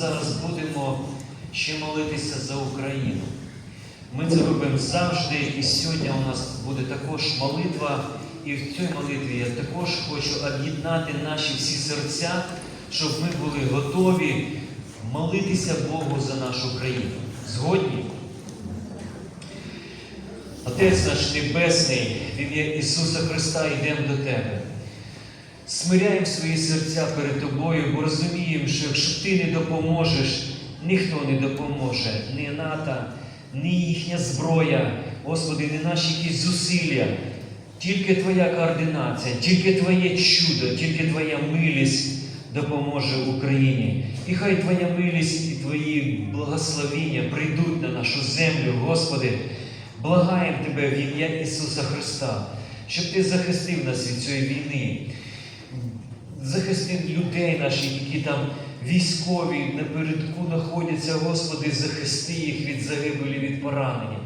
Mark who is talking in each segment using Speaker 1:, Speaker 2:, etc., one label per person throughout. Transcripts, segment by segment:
Speaker 1: зараз будемо ще молитися за Україну. Ми це робимо завжди, і сьогодні у нас буде також молитва. І в цій молитві я також хочу об'єднати наші всі серця, щоб ми були готові молитися Богу за нашу країну. Згодні? Отець наш Небесний, в ім'я Ісуса Христа йдемо до Тебе. Смиряємо свої серця перед Тобою, бо розуміємо, що якщо Ти не допоможеш, ніхто не допоможе. Ні НАТО, ні їхня зброя, Господи, не наші якісь зусилля. Тільки Твоя координація, тільки Твоє чудо, тільки Твоя милість допоможе Україні. І хай Твоя милість і Твої благословіння прийдуть на нашу землю, Господи. Благаємо Тебе в ім'я Ісуса Христа, щоб Ти захистив нас від цієї війни, захистив людей наших, які там військові напередку знаходяться, Господи, захисти їх від загибелі, від поранення.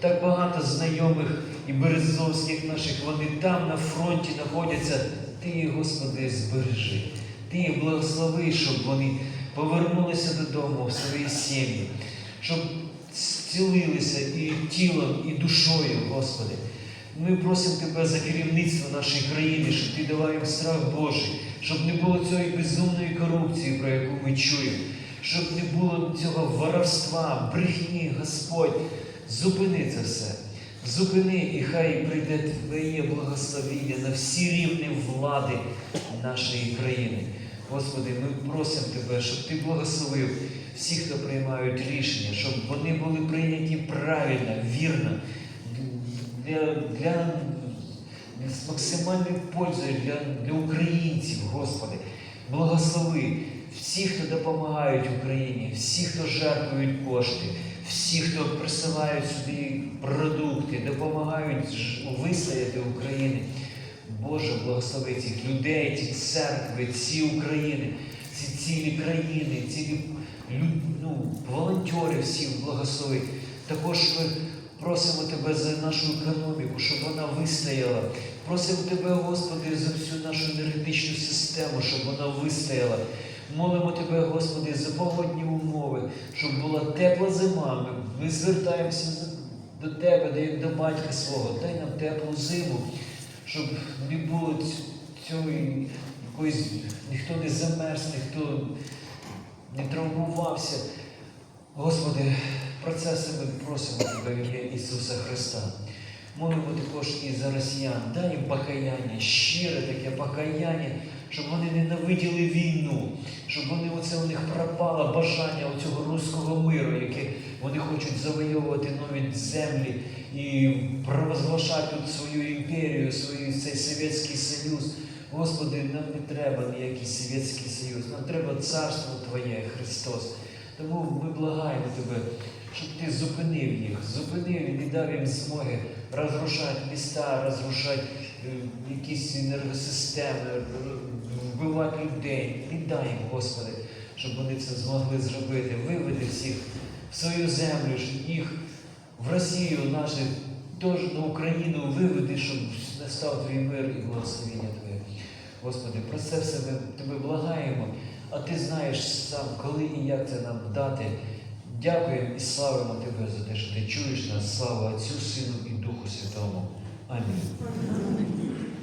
Speaker 1: Так багато знайомих і березовських наших, вони там на фронті знаходяться. Ти Господи, збережи. Ти їх благослови, щоб вони повернулися додому в свої сім'ї, щоб зцілилися і тілом, і душою, Господи. Ми просимо Тебе за керівництво нашої країни, щоб Ти давав їм страх Божий, щоб не було цієї безумної корупції, про яку ми чуємо, щоб не було цього воровства, брехні, Господь. Зупини це все. Зупини, і хай прийде Твоє благословіння на всі рівні влади нашої країни. Господи, ми просимо Тебе, щоб Ти благословив всіх, хто приймають рішення, щоб вони були прийняті правильно, вірно, для, для, з максимальною пользою для, для українців, Господи. Благослови всіх, хто допомагають Україні, всіх, хто жертвують кошти, всі, хто присилають сюди продукти, допомагають вистояти України. Боже, благослови цих людей, ці церкви, ці України, ці цілі країни, цілі ну, волонтери всіх благослови. Також ми просимо Тебе за нашу економіку, щоб вона вистояла. Просимо Тебе, Господи, за всю нашу енергетичну систему, щоб вона вистояла. Молимо Тебе, Господи, за погодні умови, щоб була тепла зима. Ми, звертаємося до Тебе, як до батька свого, дай нам теплу зиму, щоб не було ць- цієї якоїсь, ніхто не замерз, ніхто не травмувався. Господи, про це ми просимо Тебе ім'я Ісуса Христа. Молимо також і за росіян. Дай їм покаяння, щире таке покаяння, щоб вони ненавиділи війну, щоб вони оце у них пропало бажання оцього руського миру, яке вони хочуть завойовувати нові землі і провозглашати тут свою імперію, свій цей Совєтський Союз. Господи, нам не треба ніякий Совєтський Союз, нам треба царство Твоє, Христос. Тому ми благаємо Тебе, щоб Ти зупинив їх, зупинив і дав їм змоги розрушати міста, розрушати е, якісь енергосистеми, вбивати людей. Не дай їм, Господи, щоб вони це змогли зробити. Виведи всіх в свою землю, щоб їх в Росію, нашу, теж на Україну виведи, щоб настав твій мир і благословення Твоє. Господи, про це все ми тебе благаємо, а ти знаєш сам, коли і як це нам дати. Дякуємо і славимо Тебе за те, що ти чуєш нас. Слава Отцю, Сину і Духу Святому. Амінь.